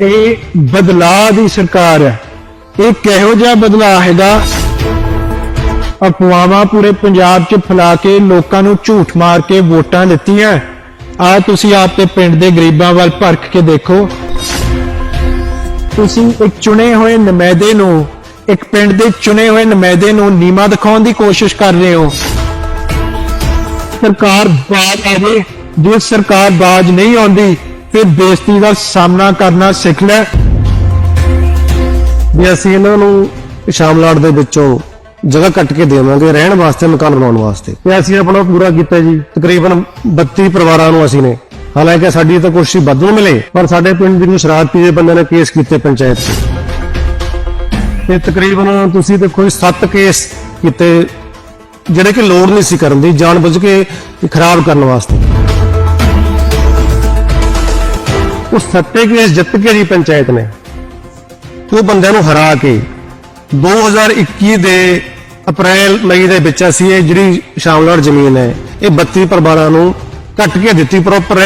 ਇਹ ਬਦਲਾਅ ਦੀ ਸਰਕਾਰ ਹੈ। ਇਹ ਕਿਹੋ ਜਿਹਾ ਬਦਲਾਅ ਹੈਗਾ? ਅਫਵਾਹਾਂ ਪੂਰੇ ਪੰਜਾਬ 'ਚ ਫੈਲਾ ਕੇ ਲੋਕਾਂ ਨੂੰ ਝੂਠ ਮਾਰ ਕੇ ਵੋਟਾਂ ਦਿੱਤੀਆਂ। ਆ ਤੁਸੀਂ ਆਪ ਤੇ ਪਿੰਡ ਦੇ ਗਰੀਬਾਂ ਵੱਲ ਪਰਖ ਕੇ ਦੇਖੋ। ਤੁਸੀਂ ਇੱਕ ਚੁਣੇ ਹੋਏ ਨੁਮਾਇੰਦੇ ਨੂੰ, ਇੱਕ ਪਿੰਡ ਦੇ ਚੁਣੇ ਹੋਏ ਨੁਮਾਇੰਦੇ ਨੂੰ ਨੀਮਾ ਦਿਖਾਉਣ ਦੀ ਕੋਸ਼ਿਸ਼ ਕਰ ਰਹੇ ਹੋ। ਸਰਕਾਰ ਬਾਜ ਆਵੇ। ਜੇ ਸਰਕਾਰ ਬਾਜ ਨਹੀਂ ਆਉਂਦੀ ਫਿਰ ਬੇਇੱਜ਼ਤੀ ਦਾ ਸਾਹਮਣਾ ਕਰਨਾ ਸਿੱਖ ਲੈ। ਵੀ ਅਸੀਂ ਇਹਨਾਂ ਨੂੰ ਸ਼ਾਮਲਾਟ ਦੇ ਵਿੱਚੋਂ ਜਗ੍ਹਾ ਕੱਟ ਕੇ ਦੇਵਾਂਗੇ ਰਹਿਣ ਵਾਸਤੇ, ਮਕਾਨ ਬਣਾਉਣ ਵਾਸਤੇ। ਤੇ ਅਸੀਂ ਆਪਣਾ ਪੂਰਾ ਕੀਤਾ ਜੀ। ਤਕਰੀਬਨ 32 ਪਰਿਵਾਰਾਂ ਨੂੰ ਅਸੀਂ ਨੇ। ਹਾਲਾਂਕਿ ਸਾਡੀ ਤਾਂ ਕੋਸ਼ਿਸ਼ ਵੱਧ ਨੂੰ ਮਿਲੇ, ਪਰ ਸਾਡੇ ਪਿੰਡ ਦੇ ਨੂੰ ਸ਼ਰਾਬ ਪੀਏ ਬੰਦਿਆਂ ਨੇ ਕੇਸ ਕੀਤੇ ਪੰਚਾਇਤ ਤੇ ਤਕਰੀਬਨ ਤੁਸੀਂ ਦੇਖੋ 7 ਕੇਸ ਕੀਤੇ, ਜਿਹੜੇ ਕਿ ਲੋੜ ਨਹੀਂ ਸੀ ਕਰਨ ਦੀ ਜਾਣ ਬੁੱਝ ਕੇ ਖਰਾਬ ਕਰਨ ਵਾਸਤੇ। ਉਹ ਸੱਤੇ ਕੇਸ ਜਿੱਤ ਕੇ ਜੀ ਪੰਚਾਇਤ ਨੇ? ਉਹ ਬੰਦਿਆਂ ਨੂੰ ਹਰਾ ਕੇ 2021 ਦੇ ਅਪ੍ਰੈਲ ਮਈ ਦੇ ਵਿੱਚ ਅਸੀਂ ਇਹ ਜਿਹੜੀ ਸ਼ਾਮਲਾਟ ਜ਼ਮੀਨ ਹੈ ਇਹ 32 ਪਰਿਵਾਰਾਂ ਨੂੰ ਕੱਟ ਕੇ ਦਿੱਤੀ ਪ੍ਰੋਪਰ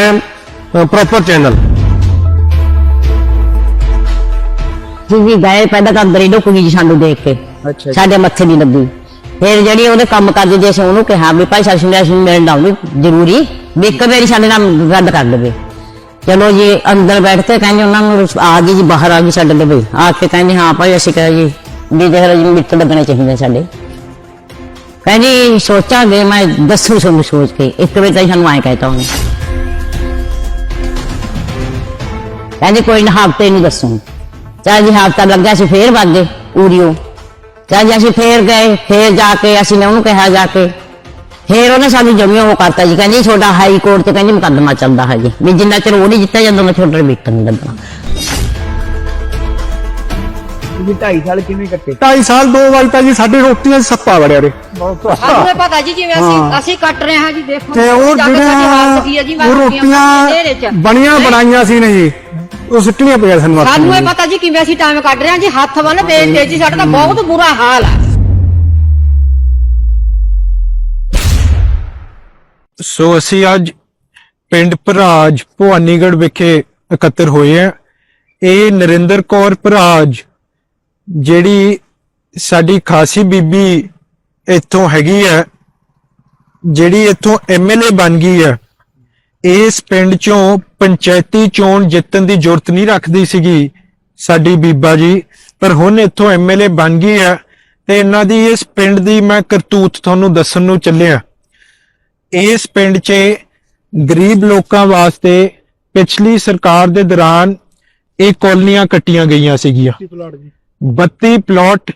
ਪ੍ਰੋਪਰ ਚੈਨਲ ਜੀ ਗਏ ਪਹਿਲਾਂ ਤਾਂ ਅੰਦਰ ਹੀ ਲੁਕ ਗਈ ਜੀ ਸਾਨੂੰ ਦੇਖ ਕੇ। ਅੱਛਾ ਸਾਡੇ ਮੱਥੇ ਨਹੀਂ ਲੱਗੀ। ਫਿਰ ਜਿਹੜੀ ਉਹਦੇ ਕੰਮ ਕਰਦੀ ਜੇ ਅਸੀਂ ਉਹਨੂੰ ਕਿਹਾ ਵੀ ਭਾਈ ਸਾਡੀ ਸੁਣਿਆ ਸੀ ਮੇਰੇ ਨਾਲ ਵੀ ਜ਼ਰੂਰੀ। ਵੀ ਇੱਕ ਵਾਰੀ ਸਾਡੇ ਨਾਲ ਗੱਲ ਕਰ ਲਵੇ ਚਲੋ ਜੀ, ਅੰਦਰ ਬੈਠ ਬੈਠਦੇ ਕਹਿੰਦੇ ਉਹਨਾਂ ਨੂੰ ਆ ਗਈ ਜੀ, ਬਾਹਰ ਆ ਗਈ ਸਾਡੇ ਲਈ ਵੀ ਆ ਕੇ ਕਹਿੰਦੇ, ਹਾਂ ਭਾਈ, ਅਸੀਂ ਕਹਾਂ ਜੀ, ਵੀ ਦੇਖ ਜੀ ਮਿੱਟ ਲੱਗਣੇ ਚਾਹੀਦੇ ਸਾਡੇ। ਕਹਿੰਦੀ, ਸੋਚਾਂਗੇ, ਮੈਂ ਦੱਸੂ ਤੁਹਾਨੂੰ ਸੋਚ ਕੇ। ਇੱਕ ਵਾਰ ਤਾਂ ਸਾਨੂੰ ਆਏ ਕਹਿਤਾ ਉਹਨੇ। ਕਹਿੰਦੀ, ਕੋਈ ਨਾ, ਹਫ਼ਤੇ ਨੂੰ ਦੱਸੂ। ਚਾਹ ਜੀ, ਹਫ਼ਤਾ ਲੱਗਾ ਸੀ, ਫੇਰ ਵਗ ਗਏ ਉਰੀਓ ਚਾਹ ਜੀ, ਅਸੀਂ ਫੇਰ ਗਏ, ਫੇਰ ਜਾ ਕੇ, ਅਸੀਂ ਨੇ ਉਹਨੂੰ ਕਿਹਾ ਜਾ ਕੇ। ਫੇਰ ਉਹਨੇ ਸਾਨੂੰ ਜਮੀਓ ਉਹ ਕਰਤਾ ਜੀ। ਕਹਿੰਦੀ ਤੁਹਾਡਾ ਹਾਈ ਕੋਰਟ ਤੇ ਕਹਿੰਦੀ ਮੁਕੱਦਮਾ ਚੱਲਦਾ ਹੈ ਜੀ ਵੀ ਜਿੰਨਾ ਚਿਰ ਉਹ ਨਹੀਂ ਜਿੱਤਿਆ ਜਾਂਦਾ ਉਹਨਾਂ ਤੁਹਾਡਾ ਵੇਖਣ ਨਹੀਂ ਲੱਗਣਾ। ਜੀ 2.5 ਸਾਲ ਕਿਵੇਂ ਕੱਟੇ? 2.5 ਸਾਲ ਦੋ ਵਾਰੀ ਤਾਂ ਜੀ ਸਾਡੇ ਰੋਟੀਆਂ 'ਚ ਸੱਪਾ ਵੜਿਆ ਰੇ ਸਾਨੂੰ ਇਹ ਪਤਾ ਜੀ ਜਿਵੇਂ ਅਸੀਂ ਅਸੀਂ ਕੱਟ ਰਹੇ ਹਾਂ ਜੀ ਦੇਖੋ ਤੇ ਉਹ ਜਾ ਕੇ ਸਾਡੀ ਹਾਲਤ ਕੀ ਹੈ ਜੀ, ਜਿਹੜੀਆਂ ਉਹ 'ਚ। ਰੋਟੀਆਂ ਬਣੀਆਂ ਬਣਾਈਆਂ ਸੀ ਨੇ ਜੀ। ਉਹ ਸਿੱਟਣੀਆਂ ਪਈਆਂ ਸਾਨੂੰ ਸਾਨੂੰ ਇਹ। ਪਤਾ ਜੀ ਕਿਵੇਂ ਅਸੀਂ ਟਾਈਮ ਕੱਢ ਰਹੇ ਹਾਂ ਜੀ। ਹੱਥ ਵੱਲ ਵੇਚ ਕੇ ਜੀ ਸਾਡਾ ਤਾਂ ਬਹੁਤ ਬੁਰਾ ਹਾਲ ਹੈ ਸੋ ਅਸੀਂ ਅੱਜ ਪਿੰਡ ਭਰਾਜ ਭਵਾਨੀਗੜ੍ਹ ਵਿਖੇ ਇਕੱਤਰ ਹੋਏ ਆ ਇਹ ਨਰਿੰਦਰ ਕੌਰ ਭਰਾਜ, ਜਿਹੜੀ ਸਾਡੀ ਖਾਸੀ ਬੀਬੀ ਇੱਥੋਂ ਹੈਗੀ ਹੈ, ਜਿਹੜੀ ਇੱਥੋਂ ਐਮਐਲਏ ਬਣ ਗਈ ਹੈ। ਇਸ ਪਿੰਡ ਚੋਂ ਪੰਚਾਇਤੀ ਚੋਣ ਜਿੱਤਣ ਦੀ ਜ਼ਰੂਰਤ ਨਹੀਂ ਰੱਖਦੀ ਸੀਗੀ ਸਾਡੀ ਬੀਬਾ ਜੀ, ਪਰ ਹੁਣ ਇੱਥੋਂ ਐਮਐਲਏ ਬਣ ਗਈ ਹੈ ਤੇ ਇਹਨਾਂ ਦੀ ਇਸ ਪਿੰਡ ਦੀ ਮੈਂ ਕਰਤੂਤ ਤੁਹਾਨੂੰ ਦੱਸਣ ਨੂੰ ਚੱਲਿਆ। ਇਸ ਪਿੰਡ 'ਚ ਗਰੀਬ ਲੋਕਾਂ ਵਾਸਤੇ ਪਿਛਲੀ ਸਰਕਾਰ ਦੇ ਦੌਰਾਨ ਇਹ ਕਾਲਨੀਆਂ ਕੱਟੀਆਂ ਗਈਆਂ ਸੀਗੀਆਂ। 32 ਪਲਾਟ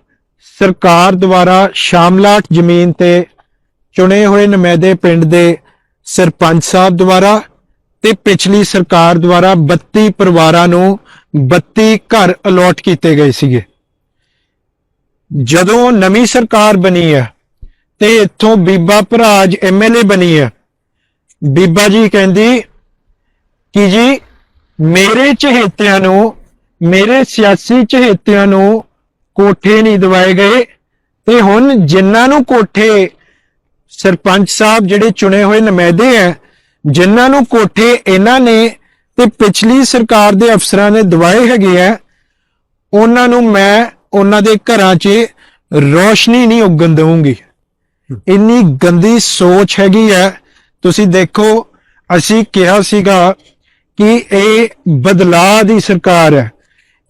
ਸਰਕਾਰ ਦੁਆਰਾ ਸ਼ਾਮਲਾਟ ਜ਼ਮੀਨ ਤੇ ਚੁਣੇ ਹੋਏ ਨੁਮਾਇੰਦੇ ਪਿੰਡ ਦੇ ਸਰਪੰਚ ਸਾਹਿਬ ਦੁਆਰਾ ਤੇ ਪਿਛਲੀ ਸਰਕਾਰ ਦੁਆਰਾ 32 ਪਰਿਵਾਰਾਂ ਨੂੰ 32 ਘਰ ਅਲੋਟ ਕੀਤੇ ਗਏ ਸੀਗੇ। ਜਦੋਂ ਨਵੀਂ ਸਰਕਾਰ ਬਣੀ ਹੈ ਤੇ ਇੱਥੋਂ ਬੀਬਾ ਭਰਾਜ ਐਮਐਲਏ ਬਣੀ ਹੈ ਬੀਬਾ ਜੀ ਕਹਿੰਦੀ ਕਿ ਜੀ, ਮੇਰੇ ਚਹੇਤਿਆਂ ਨੂੰ, ਮੇਰੇ ਸਿਆਸੀ ਚਹੇਤਿਆਂ ਨੂੰ ਕੋਠੇ ਨਹੀਂ ਦਿਵਾਏ ਗਏ ਤੇ ਹੁਣ ਜਿਨ੍ਹਾਂ ਨੂੰ ਕੋਠੇ ਸਰਪੰਚ ਸਾਹਿਬ ਜਿਹੜੇ ਚੁਣੇ ਹੋਏ ਨੁਮਾਇੰਦੇ ਆ, ਜਿਨ੍ਹਾਂ ਨੂੰ ਕੋਠੇ ਇਹਨਾਂ ਨੇ ਤੇ ਪਿਛਲੀ ਸਰਕਾਰ ਦੇ ਅਫਸਰਾਂ ਨੇ ਦਿਵਾਏ ਹੈਗੇ ਆ, ਉਹਨਾਂ ਨੂੰ ਮੈਂ ਉਹਨਾਂ ਦੇ ਘਰਾਂ 'ਚ ਰੋਸ਼ਨੀ ਨਹੀਂ ਉੱਗਣ ਦਵਾਂਗੀ। ਇੰਨੀ ਗੰਦੀ ਸੋਚ ਹੈਗੀ ਹੈ। ਤੁਸੀਂ ਦੇਖੋ, ਅਸੀਂ ਕਿਹਾ ਸੀਗਾ ਕਿ ਇਹ ਬਦਲਾਅ ਦੀ ਸਰਕਾਰ ਹੈ।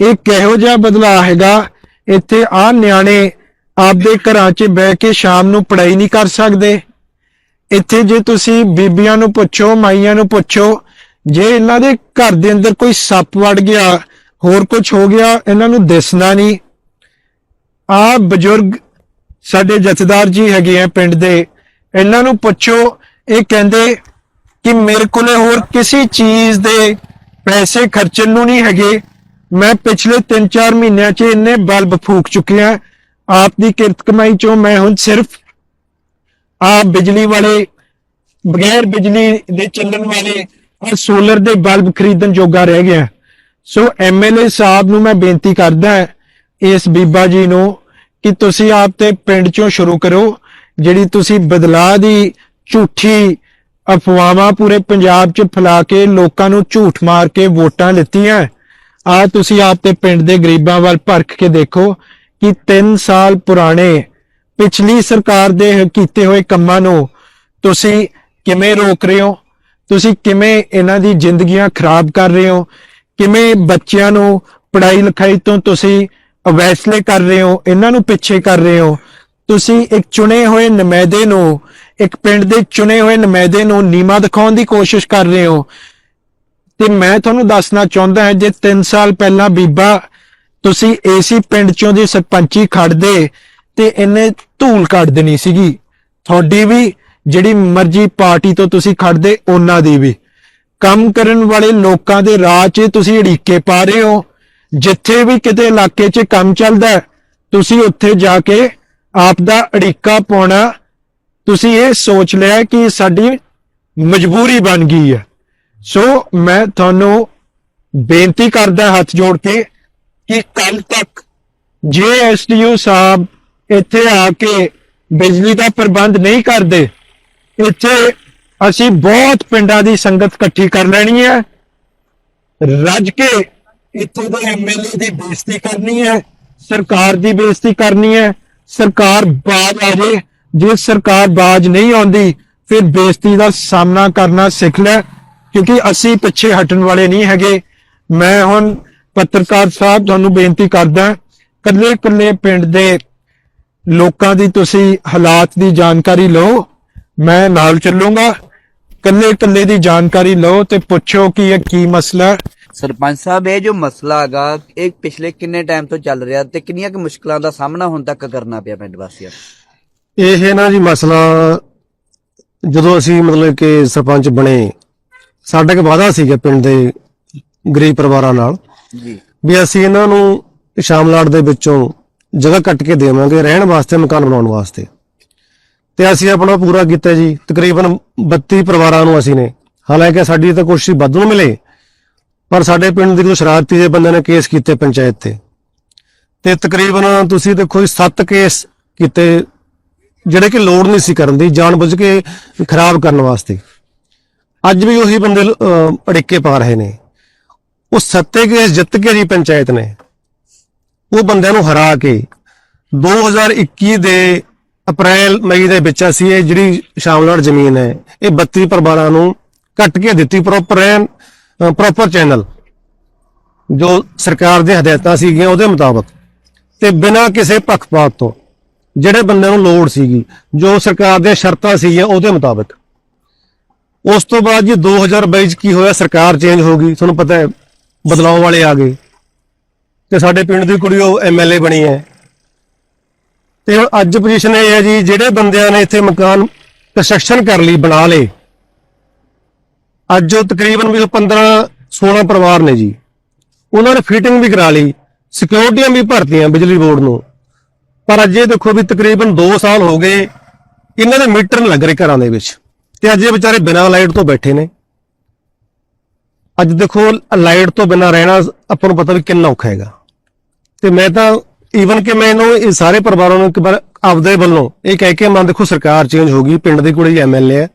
ਇਹ ਕਿਹੋ ਜਿਹਾ ਬਦਲਾਅ ਹੈਗਾ? ਇੱਥੇ ਆ ਨਿਆਣੇ ਆਪਦੇ ਘਰਾਂ 'ਚ ਬਹਿ ਕੇ ਸ਼ਾਮ ਨੂੰ ਪੜ੍ਹਾਈ ਨਹੀਂ ਕਰ ਸਕਦੇ। ਇੱਥੇ ਜੇ ਤੁਸੀਂ ਬੀਬੀਆਂ ਨੂੰ ਪੁੱਛੋ, ਮਾਈਆਂ ਨੂੰ ਪੁੱਛੋ, ਜੇ ਇਹਨਾਂ ਦੇ ਘਰ ਦੇ ਅੰਦਰ ਕੋਈ ਸੱਪ ਵੜ ਗਿਆ, ਹੋਰ ਕੁਝ ਹੋ ਗਿਆ, ਇਹਨਾਂ ਨੂੰ ਦਿਸਣਾ ਨਹੀਂ। ਆ ਬਜ਼ੁਰਗ ਸਾਡੇ ਜਥੇਦਾਰ ਜੀ ਹੈਗੇ ਆ ਪਿੰਡ ਦੇ, ਇਹਨਾਂ ਨੂੰ ਪੁੱਛੋ, ਇਹ ਕਹਿੰਦੇ ਕਿ ਮੇਰੇ ਕੋਲੇ ਹੋਰ ਕਿਸੇ ਚੀਜ਼ ਦੇ ਪੈਸੇ ਖਰਚਣ ਨੂੰ ਨਹੀਂ ਹੈਗੇ। ਮੈਂ ਪਿਛਲੇ 3-4 ਮਹੀਨਿਆਂ 'ਚ ਇੰਨੇ ਬਲਬ ਫੂਕ ਚੁੱਕਿਆ ਆਪ ਦੀ ਕਿਰਤ ਕਮਾਈ 'ਚੋਂ ਮੈਂ ਹੁਣ ਸਿਰਫ ਆਪ ਬਿਜਲੀ ਵਾਲੇ, ਬਗੈਰ ਬਿਜਲੀ ਦੇ ਚੱਲਣ ਵਾਲੇ ਔਰ ਸੋਲਰ ਦੇ ਬਲਬ ਖਰੀਦਣ ਜੋਗਾ ਰਹਿ ਗਿਆ। ਸੋ ਐਮਐਲਏ ਸਾਹਿਬ ਨੂੰ ਮੈਂ ਬੇਨਤੀ ਕਰਦਾ, ਇਸ ਬੀਬਾ ਜੀ ਨੂੰ ਕਿ ਤੁਸੀਂ ਆਪ ਤੇ ਪਿੰਡ ਚੋਂ ਸ਼ੁਰੂ ਕਰੋ ਜਿਹੜੀ ਤੁਸੀਂ ਬਦਲਾਅ ਦੀ ਝੂਠੀ ਅਫਵਾਹਾਂ ਪੂਰੇ ਪੰਜਾਬ 'ਚ ਫੈਲਾ ਕੇ ਲੋਕਾਂ ਨੂੰ ਝੂਠ ਮਾਰ ਕੇ ਵੋਟਾਂ ਲਿੱਤੀਆਂ। ਆ ਤੁਸੀਂ ਆਪ ਤੇ ਪਿੰਡ ਦੇ ਗਰੀਬਾਂ ਵੱਲ ਪਰਖ ਕੇ ਦੇਖੋ ਕਿ 3 ਸਾਲ ਪੁਰਾਣੇ, ਪਿਛਲੀ ਸਰਕਾਰ ਦੇ ਕੀਤੇ ਹੋਏ ਕੰਮਾਂ ਨੂੰ ਤੁਸੀਂ ਕਿਵੇਂ ਰੋਕ ਰਹੇ ਹੋ? ਤੁਸੀਂ ਕਿਵੇਂ ਇਹਨਾਂ ਦੀ ਜ਼ਿੰਦਗੀਆਂ ਖਰਾਬ ਕਰ ਰਹੇ ਹੋ? ਕਿਵੇਂ ਬੱਚਿਆਂ ਨੂੰ ਪੜ੍ਹਾਈ ਲਿਖਾਈ ਤੋਂ ਤੁਸੀਂ ਅਵੈਸਲੇ ਕਰ ਰਹੇ ਹੋ, ਇਹਨਾਂ ਨੂੰ ਪਿੱਛੇ ਕਰ ਰਹੇ ਹੋ। ਤੁਸੀਂ ਇੱਕ ਚੁਣੇ ਹੋਏ ਨੁਮਾਇੰਦੇ ਨੂੰ, ਇੱਕ ਪਿੰਡ ਦੇ ਚੁਣੇ ਹੋਏ ਨੁਮਾਇੰਦੇ ਨੂੰ ਨੀਮਾ ਦਿਖਾਉਣ ਦੀ ਕੋਸ਼ਿਸ਼ ਕਰ ਰਹੇ ਹੋ। ਤੇ ਮੈਂ ਤੁਹਾਨੂੰ ਦੱਸਣਾ ਚਾਹੁੰਦਾ ਹਾਂ, ਜੇ 3 ਸਾਲ ਪਹਿਲਾਂ ਬੀਬਾ, ਤੁਸੀਂ ਏਸੀ ਪਿੰਡ ਚੋਂ ਦੀ ਸਰਪੰਚੀ ਖੜਦੇ ਤੇ ਇਹਨੇ ਧੂਲ ਕੱਢ ਦੇਣੀ ਸੀਗੀ। ਤੁਹਾਡੀ ਵੀ ਜਿਹੜੀ ਮਰਜ਼ੀ ਪਾਰਟੀ ਤੋਂ ਤੁਸੀਂ ਖੜਦੇ ਉਹਨਾਂ ਦੀ ਵੀ। ਕੰਮ ਕਰਨ ਵਾਲੇ ਲੋਕਾਂ ਦੇ ਰਾਹ 'ਚ ਤੁਸੀਂ ਢੀਕੇ ਪਾ ਰਹੇ ਹੋ। ਜਿੱਥੇ ਵੀ ਕਿਤੇ ਇਲਾਕੇ 'ਚ ਕੰਮ ਚੱਲਦਾ ਤੁਸੀਂ ਉੱਥੇ ਜਾ ਕੇ ਆਪ ਦਾ ਅੜਿੱਕਾ ਪਾਉਣਾ, ਤੁਸੀਂ ਇਹ ਸੋਚ ਲਿਆ ਕਿ ਸਾਡੀ ਮਜਬੂਰੀ ਬਣ ਗਈ ਹੈ। ਸੋ ਮੈਂ ਤੁਹਾਨੂੰ ਬੇਨਤੀ ਕਰਦਾ ਹੱਥ ਜੋੜ ਕੇ ਕਿ ਕੱਲ ਤੱਕ ਜੇ ਐਸਡੀਓ ਸਾਹਿਬ ਇੱਥੇ ਆ ਕੇ ਬਿਜਲੀ ਦਾ ਪ੍ਰਬੰਧ ਨਹੀਂ ਕਰਦੇ, ਇੱਥੇ ਅਸੀਂ ਬਹੁਤ ਪਿੰਡਾਂ ਦੀ ਸੰਗਤ ਇਕੱਠੀ ਕਰ ਲੈਣੀ ਹੈ। ਰੱਜ ਕੇ ਇੱਥੇ ਦੇ ਐਮਐਲਏ ਦੀ ਬੇਇੱਜ਼ਤੀ ਕਰਨੀ ਹੈ, ਸਰਕਾਰ ਦੀ ਬੇਇੱਜ਼ਤੀ ਕਰਨੀ ਹੈ, ਸਰਕਾਰ ਬਾਜ ਆ ਜੇ ਸਰਕਾਰ ਬਾਜ ਨਹੀਂ ਆਉਂਦੀ, ਫਿਰ ਬੇਇੱਜ਼ਤੀ ਦਾ ਸਾਹਮਣਾ ਕਰਨਾ ਸਿੱਖ ਲੈ, ਕਿਉਂਕਿ ਅਸੀਂ ਪਿੱਛੇ ਹਟਣ ਵਾਲੇ ਨਹੀਂ ਹੈਗੇ। ਮੈਂ ਹੁਣ ਪੱਤਰਕਾਰ ਸਾਹਿਬ ਤੁਹਾਨੂੰ ਬੇਨਤੀ ਕਰਦਾ ਕੱਲੇ ਕੱਲੇ ਪਿੰਡ ਦੇ ਲੋਕਾਂ ਦੀ ਤੁਸੀਂ ਹਾਲਾਤ ਦੀ ਜਾਣਕਾਰੀ ਲਓ, ਮੈਂ ਨਾਲ ਚੱਲੂੰਗਾ। ਕੱਲੇ ਕੱਲੇ ਦੀ ਜਾਣਕਾਰੀ ਲਓ ਤੇ ਪੁੱਛੋ ਕਿ ਇਹ ਕੀ ਮਸਲਾ ਸਰਪੰਚ ਸਾਹਿਬ ਇਹ ਜੋ ਮਸਲਾ ਹੈਗਾ ਇਹ ਪਿਛਲੇ ਕਿੰਨੇ ਟਾਈਮ ਤੋਂ ਚੱਲ ਰਿਹਾ ਤੇ ਕਿੰਨੀਆਂ ਕੁ ਮੁਸ਼ਕਲਾਂ ਦਾ ਸਾਹਮਣਾ ਹੁਣ ਤੱਕ ਕਰਨਾ ਪਿਆ ਪਿੰਡ ਵਾਸੀਆਂ ਨੂੰ? ਇਹ ਨਾ ਜੀ ਮਸਲਾ ਜਦੋਂ ਅਸੀਂ ਮਤਲਬ ਕਿ ਸਰਪੰਚ ਬਣੇ ਸਾਡਾ ਇੱਕ ਵਾਅਦਾ ਸੀਗਾ ਪਿੰਡ ਦੇ ਗਰੀਬ ਪਰਿਵਾਰਾਂ ਨਾਲ ਜੀ। ਵੀ ਅਸੀਂ ਇਹਨਾਂ ਨੂੰ ਸ਼ਾਮਲਾਟ ਦੇ ਵਿੱਚੋਂ ਜਗ੍ਹਾ ਕੱਟ ਕੇ ਦੇਵਾਂਗੇ ਰਹਿਣ ਵਾਸਤੇ ਮਕਾਨ ਬਣਾਉਣ ਵਾਸਤੇ। ਤੇ ਅਸੀਂ ਆਪਣਾ ਪੂਰਾ ਕੀਤਾ ਜੀ ਤਕਰੀਬਨ 32 ਪਰਿਵਾਰਾਂ ਨੂੰ ਅਸੀਂ ਨੇ। ਹਾਲਾਂਕਿ ਸਾਡੀ ਤਾਂ ਕੋਸ਼ਿਸ਼ ਵੱਧ ਨੂੰ ਮਿਲੇ ਪਰ ਸਾਡੇ ਪਿੰਡ ਦੇ ਕੋਈ ਸ਼ਰਾਰਤੀ ਦੇ ਬੰਦੇ ਨੇ ਕੇਸ ਕੀਤੇ ਪੰਚਾਇਤ ਤੇ ਤੇ ਤਕਰੀਬਨ ਤੁਸੀਂ ਦੇਖੋ ਜੀ 7 ਕੇਸ ਕੀਤੇ ਜਿਹੜੇ ਕਿ ਲੋੜ ਨਹੀਂ ਸੀ ਕਰਨ ਦੀ, ਜਾਣਬੁੱਝ ਕੇ ਖਰਾਬ ਕਰਨ ਵਾਸਤੇ। ਅੱਜ ਵੀ ਉਹੀ ਬੰਦੇ ਅੜਿੱਕੇ ਪਾ ਰਹੇ ਨੇ। ਉਹ ਸੱਤੇ ਕੇਸ ਜਿੱਤ ਕੇ ਜੀ ਪੰਚਾਇਤ ਨੇ, ਉਹ ਬੰਦਿਆਂ ਨੂੰ ਹਰਾ ਕੇ 2021 ਦੇ ਅਪ੍ਰੈਲ, ਮਈ ਦੇ ਵਿੱਚ ਅਸੀਂ ਇਹ ਜਿਹੜੀ ਸ਼ਾਮਲਾਟ ਜ਼ਮੀਨ ਹੈ, ਇਹ 32 ਪਰਿਵਾਰਾਂ ਨੂੰ ਕੱਟ ਕੇ ਦਿੱਤੀ ਪ੍ਰੋਪਰ ਰਹਿਣ ਪ੍ਰੋਪਰ ਚੈਨਲ ਜੋ ਸਰਕਾਰ ਦੇ ਹਦਾਇਤਾਂ ਸੀਗੀਆਂ ਉਹਦੇ ਮੁਤਾਬਕ ਤੇ ਬਿਨਾਂ ਕਿਸੇ ਪੱਖਪਾਤ ਤੋਂ ਜਿਹੜੇ ਬੰਦਿਆਂ ਨੂੰ ਲੋੜ ਸੀਗੀ, ਜੋ ਸਰਕਾਰ ਦੀਆਂ ਸ਼ਰਤਾਂ ਸੀਗੀਆਂ ਉਹਦੇ ਮੁਤਾਬਕ। ਉਸ ਤੋਂ ਬਾਅਦ ਜੀ 2022 ਚ ਕੀ ਹੋਇਆ, ਸਰਕਾਰ ਚੇਂਜ ਹੋ ਗਈ, ਤੁਹਾਨੂੰ ਪਤਾ ਹੈ ਬਦਲਾਅ ਵਾਲੇ ਆ ਗਏ। ਤੇ ਸਾਡੇ ਪਿੰਡ ਦੀ ਕੁੜੀ ਉਹ ਐਮਐਲਏ ਬਣੀ ਹੈ। ਤੇ ਅੱਜ ਪੋਜੀਸ਼ਨ ਇਹ ਹੈ ਜੀ, ਜਿਹੜੇ ਬੰਦਿਆਂ ਨੇ ਇੱਥੇ ਮਕਾਨ ਕੰਸਟਰਕਸ਼ਨ ਕਰ ਲਈ, ਬਣਾ ਲਏ ਅੱਜ ਉਹ ਤਕਰੀਬਨ ਵੀ 15 16 ਪਰਿਵਾਰ ਨੇ ਜੀ, ਉਹਨਾਂ ਨੇ ਫਿਟਿੰਗ ਵੀ ਕਰਾ ਲਈ ਸਿਕਿਉਰਿਟੀਆਂ ਵੀ ਭਰਤੀਆਂ ਬਿਜਲੀ ਬੋਰਡ ਨੂੰ। ਪਰ ਅੱਜ ਇਹ ਦੇਖੋ ਵੀ ਤਕਰੀਬਨ 2 ਸਾਲ ਹੋ ਗਏ, ਇਹਨਾਂ ਦੇ ਮੀਟਰ ਨਹੀਂ ਲੱਗ ਰਹੇ ਘਰਾਂ ਦੇ ਵਿੱਚ। ਤੇ ਅੱਜ ਇਹ ਵਿਚਾਰੇ ਬਿਨਾਂ ਲਾਈਟ ਤੋਂ ਬੈਠੇ ਨੇ। ਅੱਜ ਦੇਖੋ, ਲਾਈਟ ਤੋਂ ਬਿਨਾਂ ਰਹਿਣਾ ਆਪਾਂ ਨੂੰ ਪਤਾ ਵੀ ਕਿੰਨਾ ਔਖਾ ਹੈਗਾ। ਤੇ ਮੈਂ ਤਾਂ ਈਵਨ ਕਿ ਮੈਂ ਇਹਨੂੰ, ਇਹ ਸਾਰੇ ਪਰਿਵਾਰਾਂ ਨੂੰ ਇੱਕ ਵਾਰ ਆਪਦੇ ਵੱਲੋਂ ਇਹ ਕਹਿ ਕੇ ਮੈਂ ਦੇਖੋ ਸਰਕਾਰ ਚੇਂਜ ਹੋ ਗਈ, ਪਿੰਡ ਦੀ ਕੁੜੀ ਐਮਐਲਏ ਹੈ।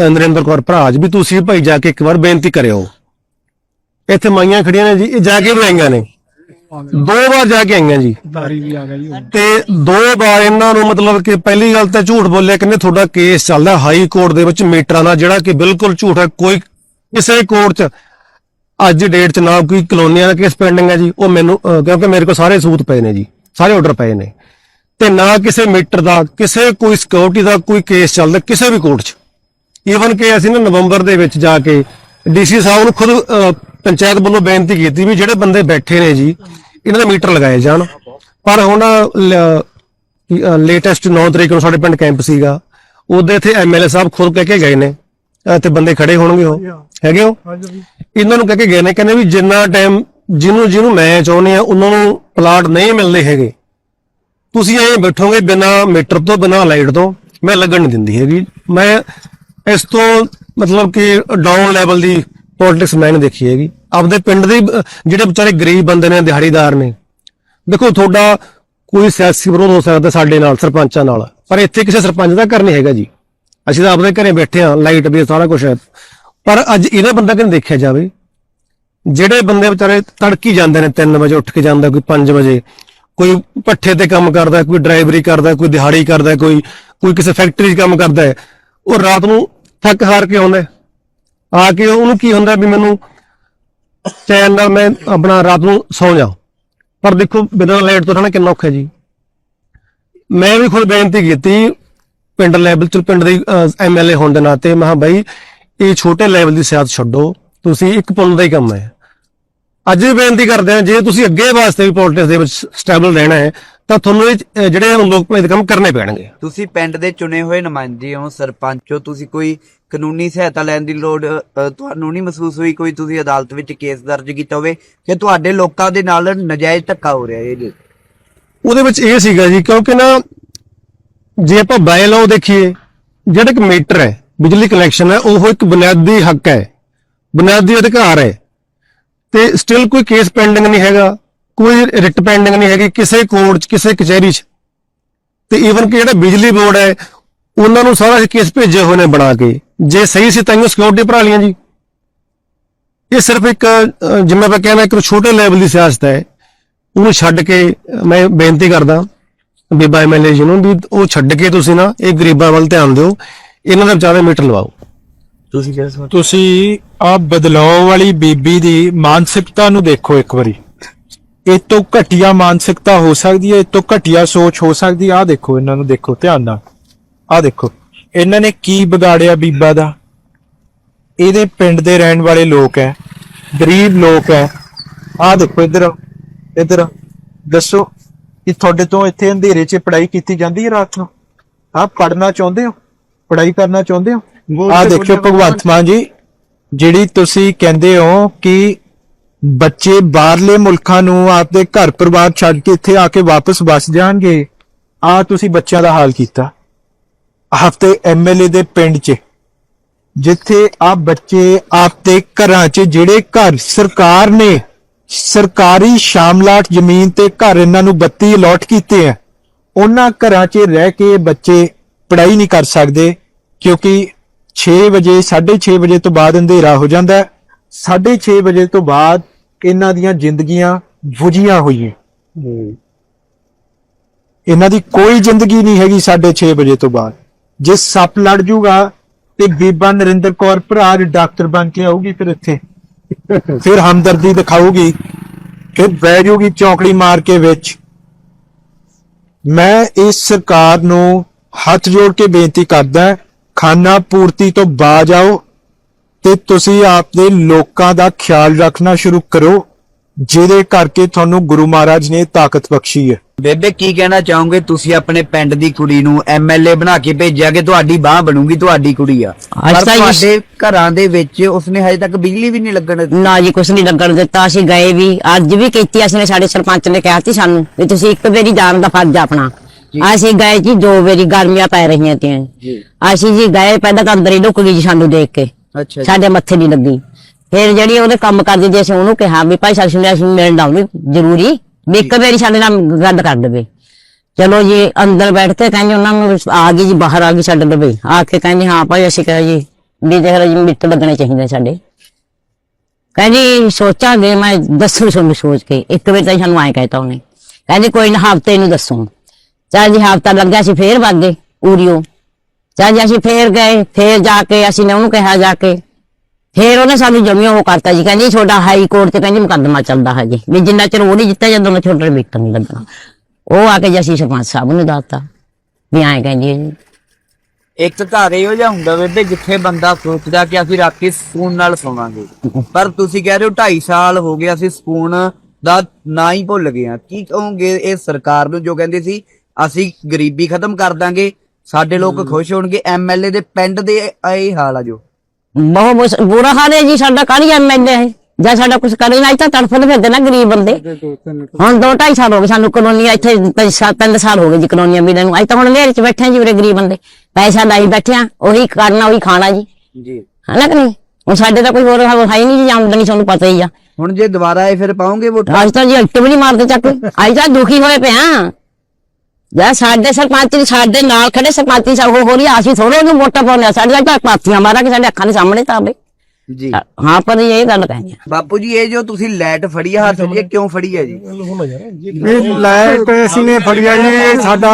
ਨਰਿੰਦਰ ਕੌਰ ਭਰਾਜ ਵੀ ਤੁਸੀਂ ਭਾਈ ਜਾ ਕੇ ਇੱਕ ਵਾਰ ਬੇਨਤੀ ਕਰਿਓ। ਇੱਥੇ ਮਾਈਆਂ ਖੜੀਆਂ ਨੇ ਜੀ ਇਹ ਜਾ ਕੇ ਵੀ ਆਈਆਂ ਨੇ। ਦੋ ਵਾਰ ਜਾ ਕੇ ਆਈਆਂ ਜੀ। ਤੇ ਦੋ ਵਾਰ ਇਹਨਾਂ ਨੂੰ ਮਤਲਬ ਕਿ ਪਹਿਲੀ ਗੱਲ ਤਾਂ ਝੂਠ ਬੋਲਿਆ ਕਹਿੰਦੇ ਤੁਹਾਡਾ ਕੇਸ ਚੱਲਦਾ ਹਾਈ ਕੋਰਟ ਦੇ ਵਿੱਚ ਮੀਟਰਾਂ ਦਾ ਜਿਹੜਾ ਕਿ ਬਿਲਕੁਲ ਝੂਠ ਹੈ ਕੋਈ ਕਿਸੇ ਕੋਰਟ 'ਚ ਅੱਜ ਡੇਟ 'ਚ ਨਾ ਕੋਈ ਕਲੋਨੀਆਂ ਦਾ ਕੇਸ ਪੈਂਡਿੰਗ ਹੈ ਜੀ ਉਹ ਮੈਨੂੰ ਕਿਉਂਕਿ ਮੇਰੇ ਕੋਲ ਸਾਰੇ ਸਬੂਤ ਪਏ ਨੇ ਜੀ ਸਾਰੇ ਆਰਡਰ ਪਏ ਨੇ। ਤੇ ਨਾ ਕਿਸੇ ਮੀਟਰ ਦਾ ਕਿਸੇ ਕੋਈ ਸਿਕਿਉਰਿਟੀ ਦਾ ਕੋਈ ਕੇਸ ਚੱਲਦਾ ਕਿਸੇ ਵੀ ਕੋਰਟ 'ਚ। ਈਵਨ ਕਿ ਅਸੀਂ ਨਾ ਨਵੰਬਰ ਦੇ ਵਿੱਚ ਜਾ ਕੇ ਡੀਸੀ ਸਾਹਿਬ ਨੂੰ ਖੁਦ ਪੰਚਾਇਤ ਵੱਲੋਂ ਬੇਨਤੀ ਕੀਤੀ ਵੀ ਜਿਹੜੇ ਬੰਦੇ ਬੈਠੇ ਨੇ ਜੀ ਇਹਨਾਂ ਦੇ ਮੀਟਰ ਲਗਾਏ ਜਾਣ। ਪਰ ਹੁਣ ਲੇਟੈਸਟ 9 ਤਰੀਕ ਨੂੰ ਸਾਡੇ ਪਿੰਡ ਕੈਂਪ ਸੀਗਾ। ਉਹਦੇ ਇੱਥੇ ਐਮਐਲਏ ਸਾਹਿਬ ਖੁਦ ਕਹਿ ਕੇ ਗਏ ਨੇ। ਇੱਥੇ ਬੰਦੇ ਖੜੇ ਹੋਣਗੇ ਉਹ। ਹੈਗੇ ਉਹ ਇਹਨਾਂ ਨੂੰ ਕਹਿ ਕੇ ਗਏ ਨੇ ਕਹਿੰਦੇ ਵੀ ਜਿੰਨਾ ਟਾਈਮ ਜਿਹਨੂੰ ਜਿਹਨੂੰ ਮੈਂ ਚਾਹੁੰਦੇ ਆ ਉਹਨਾਂ ਨੂੰ ਪਲਾਟ ਨਹੀਂ ਮਿਲਦੇ ਹੈਗੇ। ਤੁਸੀਂ ਐਂ ਬੈਠੋਗੇ ਬਿਨਾ ਮੀਟਰ ਤੋਂ ਬਿਨਾ ਲਾਈਟ ਤੋਂ ਮੈਂ ਲੱਗਣ ਨਹੀਂ ਦਿੰਦੀ ਹੈਗੀ। ਮੈਂ ਇਸ ਤੋਂ ਮਤਲਬ ਕਿ ਡਾਊਨ ਲੈਵਲ ਦੀ ਪੋਲਿਟਿਕਸ ਮੈਂ ਨਹੀਂ ਦੇਖੀ ਹੈਗੀ। ਆਪਦੇ ਪਿੰਡ ਦੇ ਜਿਹੜੇ ਵਿਚਾਰੇ ਗਰੀਬ ਬੰਦੇ ਨੇ, ਦਿਹਾੜੀਦਾਰ ਨੇ। ਦੇਖੋ, ਤੁਹਾਡਾ ਕੋਈ ਸਿਆਸੀ ਵਿਰੋਧ ਹੋ ਸਕਦਾ ਸਾਡੇ ਨਾਲ, ਸਰਪੰਚਾਂ ਨਾਲ। ਪਰ ਇੱਥੇ ਕਿਸੇ ਸਰਪੰਚ ਦਾ ਘਰ ਨਹੀਂ ਹੈਗਾ ਜੀ। ਅਸੀਂ ਤਾਂ ਆਪਦੇ ਘਰੇ ਬੈਠੇ ਹਾਂ ਲਾਈਟ ਵੀ ਸਾਰਾ ਕੁਝ ਹੈ। ਪਰ ਅੱਜ ਇਹਦਾ ਬੰਦਾ ਕਿਨ ਦੇਖਿਆ ਜਾਵੇ? ਜਿਹੜੇ ਬੰਦੇ ਵਿਚਾਰੇ ਤੜਕੀ ਜਾਂਦੇ ਨੇ 3 ਵਜੇ ਉੱਠ ਕੇ ਜਾਂਦਾ, ਕੋਈ 5 ਵਜੇ, ਕੋਈ ਪੱਠੇ ਤੇ ਕੰਮ ਕਰਦਾ, ਕੋਈ ਡਰਾਈਵਰੀ ਕਰਦਾ, ਕੋਈ ਦਿਹਾੜੀ ਕਰਦਾ, ਕੋਈ ਕੋਈ ਕਿਸੇ ਫੈਕਟਰੀ 'ਚ ਕੰਮ ਕਰਦਾ ਉਹ ਰਾਤ ਨੂੰ ਥੱਕ ਹਾਰ ਕੇ ਆਉਂਦਾ ਆ ਕੇ ਉਹਨੂੰ ਕੀ ਹੁੰਦਾ ਵੀ ਮੈਨੂੰ ਚੈਨ ਨਾਲ ਮੈਂ ਆਪਣਾ ਰਾਤ ਨੂੰ ਸੌਂ ਜਾ। ਪਰ ਦੇਖੋ ਬਿਨਾਂ ਲਾਈਟ ਤੋਂ ਰਹਿਣਾ ਕਿੰਨਾ ਔਖਾ ਜੀ। ਮੈਂ ਵੀ ਖੁਦ ਬੇਨਤੀ ਕੀਤੀ ਪਿੰਡ ਲੈਵਲ ਚ, ਪਿੰਡ ਦੇ ਐਮਐਲਏ ਹੋਣ ਦੇ ਨਾਤੇ, ਮੈਂ ਕਿਹਾ ਬਾਈ, ਇਹ ਛੋਟੇ ਲੈਵਲ ਦੀ ਸਿਆਸਤ ਛੱਡੋ, ਤੁਸੀਂ ਇੱਕ ਪੁੰਨ ਦਾ ਹੀ ਕੰਮ ਹੈ। ਅੱਜ ਵੀ ਬੇਨਤੀ ਕਰਦੇ ਹਾਂ, ਜੇ ਤੁਸੀਂ ਅੱਗੇ ਵਾਸਤੇ ਵੀ ਪੋਲਿਟਿਕਸ ਦੇ ਵਿੱਚ ਸਟੇਬਲ ਰਹਿਣਾ ਹੈ ਤਾਂ ਤੁਹਾਨੂੰ ਇਹ ਜਿਹੜੇ ਲੋਕ ਭੇਦ ਕੰਮ ਕਰਨੇ ਪੈਣਗੇ। ਤੁਸੀਂ ਪਿੰਡ ਦੇ ਚੁਣੇ ਹੋਏ ਨੁਮਾਇੰਦੇ ਹੋ ਸਰਪੰਚ ਹੋ ਤੁਸੀਂ ਕੋਈ ਕਾਨੂੰਨੀ ਸਹਾਇਤਾ ਲੈਣ ਦੀ ਲੋੜ ਅ, ਤੁਹਾਨੂੰ ਨਹੀਂ ਮਹਿਸੂਸ ਹੋਈ ਕੋਈ ਤੁਸੀਂ ਅਦਾਲਤ ਵਿੱਚ ਕੇਸ ਦਰਜ ਕੀਤਾ ਹੋਵੇ ਕਿ ਤੁਹਾਡੇ ਲੋਕਾਂ ਦੇ ਨਾਲ ਨਜਾਇਜ਼ ਧੱਕਾ ਹੋ ਰਿਹਾ ਹੈ ਜੀ ਉਹਦੇ ਵਿੱਚ ਇਹ ਸੀਗਾ ਜੀ ਕਿਉਂਕਿ ਨਾ ਜੇ ਆਪਾਂ ਬਾਈ ਲਾਓ ਦੇਖੀਏ ਜਿਹੜਾ ਇੱਕ ਮੀਟਰ ਹੈ ਬਿਜਲੀ ਕਨੈਕਸ਼ਨ ਹੈ ਉਹ ਇੱਕ ਬੁਨਿਆਦੀ ਹੱਕ ਹੈ ਬੁਨਿਆਦੀ ਅਧਿਕਾਰ ਹੈ। ਤੇ ਸਟਿਲ ਕੋਈ ਕੇਸ ਪੈਂਡਿੰਗ ਨਹੀਂ ਹੈਗਾ। ਕੋਈ ਰਿਟ ਪੈਂਡਿੰਗ ਨਹੀਂ ਹੈਗੀ ਕਿਸੇ ਕੋਰਟ 'ਚ ਕਿਸੇ ਕਚਹਿਰੀ 'ਚ। ਤੇ ਈਵਨ ਕਿ ਜਿਹੜਾ ਬਿਜਲੀ ਬੋਰਡ ਹੈ ਉਹਨਾਂ ਨੂੰ ਸਾਰਾ ਕੇਸ ਭੇਜੇ ਹੋਏ ਨੇ ਬਣਾ ਕੇ। ਜੇ ਸਹੀ ਸੀ ਤਾਂ ਉਹ ਸਿਕਿਉਰਿਟੀ ਭਰਾ ਲੀਆਂ ਜੀ। ਇਹ ਸਿਰਫ ਇੱਕ ਜਿਵੇਂ ਆਪਾਂ ਕਹਿੰਦਾ ਇੱਕ ਛੋਟੇ ਲੈਵਲ ਦੀ ਸਿਆਸਤ ਹੈ। ਉਹਨੂੰ ਛੱਡ ਕੇ ਮੈਂ ਬੇਨਤੀ ਕਰਦਾ ਬੀਬਾ ਐਮਐਲਏ ਜੀ ਨੂੰ ਵੀ ਉਹ ਛੱਡ ਕੇ ਤੁਸੀਂ ਨਾ ਇਹ ਗਰੀਬਾਂ ਵੱਲ ਧਿਆਨ ਦਿਓ। ਇਹਨਾਂ ਦਾ ਵਿਚਾਰੇ ਮੀਟਰ ਲਵਾਓ। ਤੁਸੀਂ ਸਵਾਲ ਤੁਸੀਂ ਆ ਬਦਲਾਅ ਵਾਲੀ ਬੀਬੀ ਦੀ ਮਾਨਸਿਕਤਾ ਨੂੰ ਦੇਖੋ ਇੱਕ ਵਾਰੀ। ਇਹ ਤੋਂ ਘਟੀਆ ਮਾਨਸਿਕਤਾ ਹੋ ਸਕਦੀ ਹੈ ਇਹ ਤੋਂ ਘਟੀਆ ਸੋਚ ਹੋ ਸਕਦੀ ਆ ਦੇਖੋ ਇਹਨਾਂ ਨੂੰ ਦੇਖੋ ਧਿਆਨ ਨਾਲ। ਆ ਦੇਖੋ ਇਹਨਾਂ ਨੇ ਕੀ ਵਿਗਾੜਿਆ ਬੀਬਾ ਦਾ? ਇਹਦੇ ਪਿੰਡ ਦੇ ਰਹਿਣ ਵਾਲੇ ਲੋਕ ਹੈ ਗਰੀਬ ਲੋਕ ਹੈ। ਆ ਦੇਖੋ ਇੱਧਰ ਇੱਧਰ ਦੱਸੋ ਕਿ ਤੁਹਾਡੇ ਤੋਂ ਇੱਥੇ ਅੰਧੇਰੇ 'ਚ ਪੜ੍ਹਾਈ ਕੀਤੀ ਜਾਂਦੀ ਹੈ ਰਾਤ ਨੂੰ? ਆਪ ਪੜ੍ਹਨਾ ਚਾਹੁੰਦੇ ਹੋ? ਪੜ੍ਹਾਈ ਕਰਨਾ ਚਾਹੁੰਦੇ ਹੋ? ਆ ਦੇਖਿਓ ਭਗਵੰਤ ਮਾਨ ਜੀ ਜਿਹੜੀ ਤੁਸੀਂ ਕਹਿੰਦੇ ਹੋ ਕਿ ਬੱਚੇ ਬਾਹਰਲੇ ਮੁਲਕਾਂ ਨੂੰ ਆਪਦੇ ਘਰ ਪਰਿਵਾਰ ਛੱਡ ਕੇ ਇੱਥੇ ਆ ਕੇ ਵਾਪਸ ਵਸ ਜਾਣਗੇ ਆ ਤੁਸੀਂ ਬੱਚਿਆਂ ਦਾ ਹਾਲ ਕੀਤਾ। ਹਫ਼ਤੇ ਐਮਐਲਏ ਦੇ ਪਿੰਡ 'ਚ, ਜਿੱਥੇ ਆ ਬੱਚੇ ਆਪਦੇ ਘਰਾਂ 'ਚ ਜਿਹੜੇ ਘਰ ਸਰਕਾਰ ਨੇ ਸਰਕਾਰੀ ਸ਼ਾਮਲਾਟ ਜ਼ਮੀਨ ਤੇ ਘਰ ਇਹਨਾਂ ਨੂੰ ਬੱਤੀ ਅਲਾਟ ਕੀਤੇ ਆ, ਉਹਨਾਂ ਘਰਾਂ 'ਚ ਰਹਿ ਕੇ ਬੱਚੇ ਪੜ੍ਹਾਈ ਨਹੀਂ ਕਰ ਸਕਦੇ, ਕਿਉਂਕਿ 6 ਵਜੇ 6:30 ਵਜੇ ਤੋਂ ਬਾਅਦ ਅੰਧੇਰਾ ਹੋ ਜਾਂਦਾ। ਹੈ 6:30 ਵਜੇ ਤੋਂ ਬਾਅਦ ਇਹਨਾਂ ਦੀਆਂ ਜ਼ਿੰਦਗੀਆਂ ਬੁਝੀਆਂ ਹੋਈਆਂ। ਇਹਨਾਂ ਦੀ ਕੋਈ ਜ਼ਿੰਦਗੀ ਨਹੀਂ ਹੈਗੀ 6:30 ਵਜੇ ਤੋਂ ਬਾਅਦ। ਜੇ ਸੱਪ ਲੜ ਜੂਗਾ ਤੇ ਬੀਬਾ ਨਰਿੰਦਰ ਕੌਰ ਭਰਾ ਡਾਕਟਰ ਬਣ ਕੇ ਆਊਗੀ ਫਿਰ ਇੱਥੇ। ਫਿਰ ਹਮਦਰਦੀ ਦਿਖਾਊਗੀ ਫਿਰ ਬਹਿ ਜਾਊਗੀ ਚੌਂਕੜੀ ਮਾਰ ਕੇ ਵਿੱਚ। ਮੈਂ ਇਸ ਸਰਕਾਰ ਨੂੰ ਹੱਥ ਜੋੜ ਕੇ ਬੇਨਤੀ ਕਰਦਾ ਖਾਨਾ ਪੂਰਤੀ ਤੋਂ ਬਾਜ ਆਓ। ਤੇ ਤੁਸੀਂ ਆਪਦੇ ਲੋਕਾਂ ਦਾ ਖਿਆਲ ਰੱਖਣਾ ਸ਼ੁਰੂ ਕਰੋ ਜਿਹਦੇ ਕਰਕੇ ਤੁਹਾਨੂੰ ਗੁਰੂ ਮਹਾਰਾਜ ਨੇ ਤਾਕਤ ਬਖਸ਼ੀ ਹੈ। ਬੇਬੇ ਕੀ ਕਹਿਣਾ ਚਾਹੋਗੇ? ਤੁਸੀਂ ਆਪਣੇ ਪਿੰਡ ਦੀ ਕੁੜੀ ਨੂੰ ਐਮਐਲਏ ਬਣਾ ਕੇ ਭੇਜਿਆ ਕਿ ਤੁਹਾਡੀ ਬਾਹ ਬਣੂਗੀ ਤੁਹਾਡੀ ਕੁੜੀ ਆ। ਅੱਜ ਪਰ ਤੁਹਾਡੇ ਘਰਾਂ ਦੇ ਵਿੱਚ ਉਸਨੇ ਹਜੇ ਤੱਕ ਬਿਜਲੀ ਵੀ ਨਹੀਂ ਲੱਗਣ ਦਿੱਤੀ। ਨਾ ਜੀ ਕੁਛ ਨਹੀਂ ਲੱਗਣ ਦਿੱਤਾ। ਅਸੀਂ ਗਏ ਵੀ ਅੱਜ ਵੀ ਕੀਤੀ ਅਸੀਂ ਸਾਡੇ ਸਰਪੰਚ ਨੇ ਕਿਹਾ ਸੀ ਸਾਨੂੰ ਵੀ ਤੁਸੀਂ ਇੱਕ ਵਾਰੀ ਜਾਣ ਦਾ ਫਰਜ਼ ਆਪਣਾ। ਅਸੀਂ ਗਏ ਜੀ ਦੋ ਵਾਰੀ ਗਰਮੀਆਂ ਪੈ ਰਹੀਆਂ ਤੀਆਂ। ਜੀ। ਅਸੀਂ ਜੀ ਗਏ ਪਹਿਲਾਂ ਤਾਂ ਅੰਦਰ ਹੀ ਲੁੱਕ ਗਈ ਜੀ ਸਾਨੂੰ ਦੇਖ ਕੇ। ਅੱਛਾ ਸਾਡੇ ਮੱਥੇ ਨਹੀਂ ਲੱਗੀ। ਫਿਰ ਜਿਹੜੀ ਉਹਦੇ ਕੰਮ ਕਰਦੀ ਦੀ ਅਸੀਂ ਉਹਨੂੰ ਕਿਹਾ ਵੀ ਭਾਈ ਸਾਨੂੰ ਅਸੀਂ ਮਿਲਣ ਆਉਂਦੇ ਜ਼ਰੂਰੀ ਵੀ ਇੱਕ ਵਾਰੀ ਸਾਡੇ ਨਾਲ ਗੱਲ ਕਰ ਦੇਵੇ। ਚਲੋ ਜੀ ਅੰਦਰ ਬੈਠ ਕੇ ਕਹਿੰਦੇ ਉਹਨਾਂ ਨੂੰ ਆ ਗਈ ਜੀ ਬਾਹਰ ਆ ਗਈ ਸਾਡੇ ਲਵੇ ਆ ਕੇ ਕਹਿੰਦੇ ਹਾਂ ਭਾਈ ਅਸੀਂ ਕਿਹਾ ਜੀ ਵੀ ਦੇਖ ਜੀ ਮਿੱਟ ਲੱਗਣੇ ਚਾਹੀਦੇ ਸਾਡੇ। ਕਹਿੰਦੀ ਸੋਚਾਂਗੇ ਮੈਂ ਦੱਸੂ ਤੁਹਾਨੂੰ ਸੋਚ ਕੇ। ਇੱਕ ਵਾਰ ਤਾਂ ਸਾਨੂੰ ਐਂ ਕਹਿਤਾ ਉਹਨੇ। ਕਹਿੰਦੀ ਕੋਈ ਨਾ ਹਫ਼ਤੇ ਨੂੰ ਦੱਸੂ। ਚੱਲ ਜੀ ਹਫਤਾ ਲੱਗਿਆ ਸੀ ਫੇਰ ਵਗ ਗਏ ਉਰੀਓ ਚੱਲ ਅਸੀਂ ਫੇਰ ਗਏ, ਫੇਰ ਜਾ ਕੇ ਅਸੀਂ ਨੇ ਉਹਨੂੰ ਕਿਹਾ ਜਾ ਕੇ। ਫੇਰ ਉਹਨੇ ਸਾਨੂੰ ਜਮੀਆਂ ਉਹ ਕਰਤਾ ਜੀ, ਕਹਿੰਦੀ ਛੋਟਾ ਹਾਈ ਕੋਰਟ ਤੇ ਕਹਿੰਦੀ ਮੁਕੱਦਮਾ ਚੱਲਦਾ ਹੈ ਜੀ। ਵੀ ਜਿੰਨਾ ਚਿਰ ਉਹ ਨਹੀਂ ਜਿੱਤਿਆ, ਜਾਂਦਾ ਉਹਨਾਂ ਛੋਟੇ ਵਿਕਟ ਨਹੀਂ ਲੱਗਣਾ। ਉਹ ਆ ਕੇ ਜੀ ਅਸੀਂ ਸਰਪੰਚ ਸਾਹਿਬ ਨੂੰ ਦੱਸਤਾ, ਵੀ ਐਂ ਕਹਿੰਦੀ ਜੀ। ਇੱਕ ਘਰ ਇਹੋ ਜਿਹਾ ਹੁੰਦਾ ਬੇਬੇ, ਜਿੱਥੇ ਬੰਦਾ ਸੋਚਦਾ ਕਿ ਅਸੀਂ ਰਾਤੀ ਸਕੂਨ ਨਾਲ ਸੋਵਾਂਗੇ। ਪਰ ਤੁਸੀਂ ਕਹਿ ਰਹੇ ਹੋ 2.5 ਸਾਲ ਹੋ ਗਏ ਅਸੀਂ ਸਕੂਨ ਦਾ ਨਾ ਹੀ ਭੁੱਲ ਗਏ ਹਾਂ। ਕੀ ਕਹੋਗੇ ਇਹ ਸਰਕਾਰ ਨੂੰ ਜੋ ਕਹਿੰਦੇ ਸੀ, ਅਸੀਂ ਗਰੀਬੀ ਖਤਮ ਕਰ ਦਾਂਗੇ ਸਾਡੇ ਲੋਕ ਖੁਸ਼ ਹੋਣਗੇ ਐਮਐਲਏ ਦੇ ਪਿੰਡ ਦੇ ਇਹ ਹਾਲ ਆ ਜੋ। ਬਹੁਤ ਬੁਰਾ ਹਾਲ ਹੈ ਜੀ ਸਾਡਾ ਕਾਹਦੀ ਐਮਐਲਏ ਹੈ। ਜਾਂ ਸਾਡਾ ਕੁਝ ਕਰੇ ਨਾ ਇੱਥੇ ਤੜਫਦੇ ਫਿਰਦੇ ਨਾ ਗਰੀਬ ਬੰਦੇ। ਹੁਣ ਦੋ ਢਾਈ ਸਾਲ ਹੋ ਗਏ ਸਾਨੂੰ ਕਲੋਨੀ ਇੱਥੇ ਤਿੰਨ ਸਾ- ਤਿੰਨ ਸਾਲ ਹੋ ਗਏ ਜੀ ਕਲੋਨੀਆਂ ਮਿਲਣ ਨੂੰ। ਅੱਜ ਤਾਂ ਹੁਣ ਨੇਰੇ ਚ ਬੈਠੇ ਹਾਂ ਜੀ ਉਰੇ ਗਰੀਬ ਬੰਦੇ। ਪੈਸਾ ਲਾਈ ਬੈਠੇ ਆ ਉਹੀ ਕਰਨਾ ਉਹੀ ਖਾਣਾ ਜੀ। ਜੀ। ਹਨਾ ਕਿ ਨਹੀਂ? ਹੁਣ ਸਾਡੇ ਤਾਂ ਕੋਈ ਹੋਰ ਹੈ ਹੀ ਨਹੀਂ ਜੀ ਆਮਦਨੀ ਤੁਹਾਨੂੰ ਪਤਾ ਹੀ ਆ। ਹੁਣ ਜੇ ਦੁਬਾਰਾ ਇਹ ਫਿਰ ਪਾਉਂਗੇ ਵੋਟ? ਅੱਜ ਤਾਂ ਜੀ ਇੱਟ ਵੀ ਨਹੀਂ ਮਾਰਦੇ ਚੱਕ ਅੱਜ ਤਾਂ ਦੁਖੀ ਹੋਏ ਪਏ ਆ। ਜਾਂ ਸਾਡੇ ਸਰਪੰਚ ਜੀ ਸਾਡੇ ਨਾਲ ਖੜੇ ਸਰਪੰਚ ਸਭ ਹੋ ਰਹੀ ਆ, ਅਸੀਂ ਥੋੜੇ ਪਾਉਂਦੇ ਆ। ਸਾਡੇ ਤਾਂ ਪਾਥੀਆਂ ਮਾਰਾਂਗੇ ਸਾਡੇ ਅੱਖਾਂ ਦੇ ਸਾਹਮਣੇ ਤਾਂ ਆਵੇ ਜੀ। ਹਾਂ ਪਰ ਇਹ ਗੱਲ ਕਹਿੰਦੇ ਆ। ਬਾਪੂ ਜੀ ਇਹ ਜੋ ਤੁਸੀਂ ਲੈਟ ਫੜੀ ਆ ਹੱਥ 'ਚ ਇਹ ਕਿਉਂ ਫੜੀ ਹੈ ਜੀ? ਇਹ ਲਾਈਟ ਅਸੀਂ ਨੇ ਫੜਿਆ ਜੀ ਇਹ ਸਾਡਾ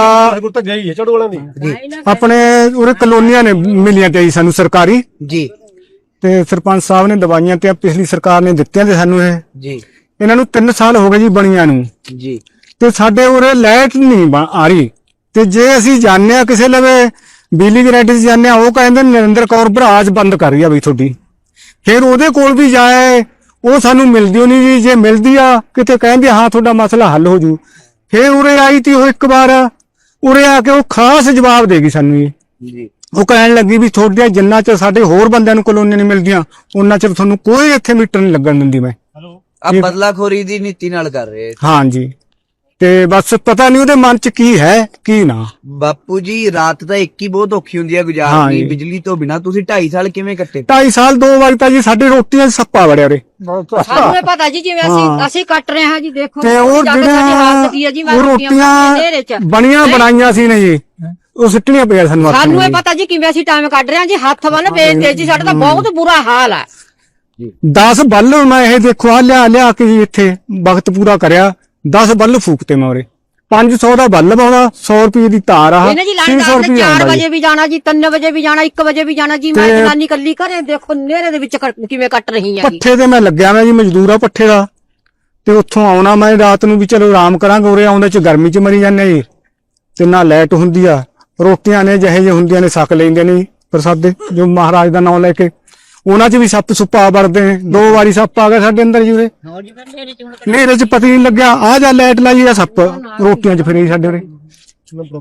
ਆਪਣੇ ਉਰੇ ਕਲੋਨੀਆਂ ਨੇ ਮਿਲੀਆਂ ਤੇ ਜੀ ਸਾਨੂੰ ਸਰਕਾਰੀ। ਜੀ। ਤੇ ਸਰਪੰਚ ਸਾਹਿਬ ਨੇ ਦਵਾਈਆਂ ਤੇ ਪਿਛਲੀ ਸਰਕਾਰ ਨੇ ਦਿੱਤੀਆਂ ਤੇ ਸਾਨੂੰ ਇਹ। ਜੀ। ਇਹਨਾਂ ਨੂੰ 3 ਸਾਲ ਹੋ ਗਏ ਜੀ ਬਣੀਆਂ ਨੂੰ। ਜੀ। ਤੇ ਸਾਡੇ ਉਰੇ ਲਾਈਟ ਨਹੀਂ ਬਣ- ਆ ਰਹੀ। ਤੇ ਜੇ ਅਸੀਂ ਜਾਣਦੇ ਆ ਕਿਸੇ ਲਵੇ ਬਿਜਲੀ ਗ੍ਰਿਡ 'ਚ ਜਾਂਦੇ ਆ ਉਹ ਕਹਿੰਦੇ ਨਰਿੰਦਰ ਕੌਰ ਭਰਾਜ ਬੰਦ ਕਰ ਰਹੀ ਆ ਬਈ ਤੁਹਾਡੀ। ਫਿਰ ਉਹਦੇ ਕੋਲ ਵੀ ਜਾਏ ਉਹ ਸਾਨੂੰ ਮਿਲਦੀ ਓ ਨਹੀਂ ਜੀ ਜੇ ਮਿਲਦੀ ਆ ਕਿਤੇ ਕਹਿੰਦੇ ਹਾਂ ਤੁਹਾਡਾ ਮਸਲਾ ਹੱਲ ਹੋ ਜੂ। ਫਿਰ ਉਰੇ ਆਈ ਤੀ ਉਹ ਇੱਕ ਵਾਰ ਉਰੇ ਆ ਕੇ ਉਹ ਖਾਸ ਜਵਾਬ ਦੇਗੀ ਸਾਨੂੰ ਜੀ ਜੀ। ਉਹ ਕਹਿਣ ਲੱਗੀ ਵੀ ਤੁਹਾਡੇ ਜਿੰਨਾ ਚਿਰ ਸਾਡੇ ਹੋਰ ਬੰਦਿਆਂ ਨੂੰ ਕਲੋਨੀਆਂ ਨਹੀਂ ਮਿਲਦੀਆਂ ਉਹਨਾਂ ਚਿਰ ਤੁਹਾਨੂੰ ਕੋਈ ਇੱਥੇ ਮੀਟਰ ਨਹੀਂ ਲੱਗਣ ਦਿੰਦੀ ਮੈਂ। ਆ ਬਦਲਾਖੋਰੀ ਦੀ ਨੀਤੀ ਨਾਲ ਕਰ ਰਹੇ ਹਾਂਜੀ ਤੇ ਬਸ ਪਤਾ ਨਹੀਂ ਉਹਦੇ ਮਨ 'ਚ ਕੀ ਹੈ ਕੀ ਨਾ। ਬਾਪੂ ਜੀ ਰਾਤ ਤਾਂ ਇੱਕ ਹੀ ਬਹੁਤ ਔਖੀ ਹੁੰਦੀ ਹੈ ਗੁਜ਼ਾਰਨੀ ਜੀ। ਬਿਜਲੀ ਤੋਂ ਬਿਨਾ। ਤੁਸੀਂ 2.5 ਸਾਲ ਕਿਵੇਂ ਕੱਟੇ? 2.5 ਸਾਲ ਦੋ ਵਾਰੀ ਤਾਂ ਜੀ ਸਾਡੇ ਰੋਟੀਆਂ 'ਚ ਸੱਪਾ ਵੜਿਆ ਉਰੇ ਸਾਨੂੰ ਇਹ ਪਤਾ ਜੀ ਜਿਵੇਂ ਅਸੀਂ ਅਸੀਂ ਕੱਟ ਰਹੇ ਹਾਂ ਜੀ ਦੇਖੋ। ਤੇ ਉਹ ਜਾ ਕੇ ਸਾਡੀ ਹਾਲਤ ਕੀ ਹੈ ਜੀ ਜਿਹੜੀਆਂ ਉਹ ਹਨੇਰੇ ਚ। ਰੋਟੀਆਂ ਬਣੀਆਂ ਬਣਾਈਆਂ ਸੀ ਨੇ ਜੀ। ਉਹ ਸਿੱਟਣੀਆਂ ਪਈਆਂ ਸਾਨੂੰ ਸਾਨੂੰ ਇਹ। ਪਤਾ ਜੀ ਕਿਵੇਂ ਅਸੀਂ ਟਾਈਮ ਕੱਢ ਰਹੇ ਹਾਂ ਜੀ ਹੱਥ ਵੱਲ ਵੇਚਦੇ ਜੀ। ਸਾਡਾ ਤਾਂ ਬਹੁਤ ਬੁਰਾ ਹਾਲ ਹੈ 10 ਬੱਲ ਮੈਂ ਇਹ ਦੇਖੋ ਆ ਲਿਆ ਲਿਆ ਕੇ ਜੀ ਇੱਥੇ ਵਕਤ ਪੂਰਾ ਕਰਿਆ। 10 ਬੱਲ ਫੂਕਤੇ ਮੈਂ ਉਰੇ। 500 ਦਾ ਬੱਲ ਪਾਉਣਾ 100 ਰੁਪਏ ਦੀ ਤਾਰ ਆ। ਇਹਨੇ ਜੀ 300 ਲਾਈਨ ਰੁਪਏ 4 ਆਉਂਦਾ ਵਜੇ ਜੀ। ਵੀ ਜਾਣਾ ਜੀ 3 ਵਜੇ ਵੀ ਜਾਣਾ 1 ਵਜੇ ਵੀ ਜਾਣਾ ਜੀ। ਮੈਂ ਤੇ- ਜਨਾਨੀ ਕੱਲੀ ਘਰੇ ਦੇਖੋ ਨੇਰੇ ਦੇ ਵਿੱਚ ਕਿਵੇਂ ਕੱਟ ਰਹੀ ਹੈ ਜੀ ਪੱਠੇ ਤੇ ਮੈਂ ਲੱਗਿਆ ਮੈਂ ਜੀ ਮਜ਼ਦੂਰ ਆ ਪੱਠੇ ਦਾ। ਤੇ ਉੱਥੋਂ ਆਉਣਾ ਮੈਂ ਰਾਤ ਨੂੰ ਵੀ ਚਲੋ ਆਰਾਮ ਕਰਾਂਗੇ ਉਰੇ ਆਉਂਦੇ ਚ ਗਰਮੀ ਚ ਮਰੀ ਜਾਂਦੇ ਜੀ। ਤੇ ਨਾ ਲਾਈਟ ਹੁੰਦੀ ਆ। ਰੋਟੀਆਂ ਨੇ ਜਿਹੇ ਜਿਹੇ ਹੁੰਦੀਆਂ ਨੇ ਸੱਕ ਲੈਂਦੇ ਨੇ ਜੀ, ਪ੍ਰਸਾਦੇ ਜੋ ਮਹਾਰਾਜ ਦਾ ਨਾਮ ਲੈ ਕੇ। ਉਹਨਾਂ 'ਚ ਵੀ ਸੱਪ ਸੁੱਪਾ ਵੜਦੇ ਨੇ। ਦੋ ਵਾਰੀ ਸੱਪ ਆ ਗਿਆ ਸਾਡੇ ਅੰਦਰ ਜੀ ਉਰੇ ਨੇਰੇ 'ਚ ਪਤਾ ਹੀ ਨਹੀਂ ਲੱਗਿਆ। ਆ ਜਾ ਲਾਈਟ ਲਾਈ ਆ ਸੱਪ। ਰੋਟੀਆਂ 'ਚ ਫਿਰੇ ਸਾਡੇ ਉਰੇ।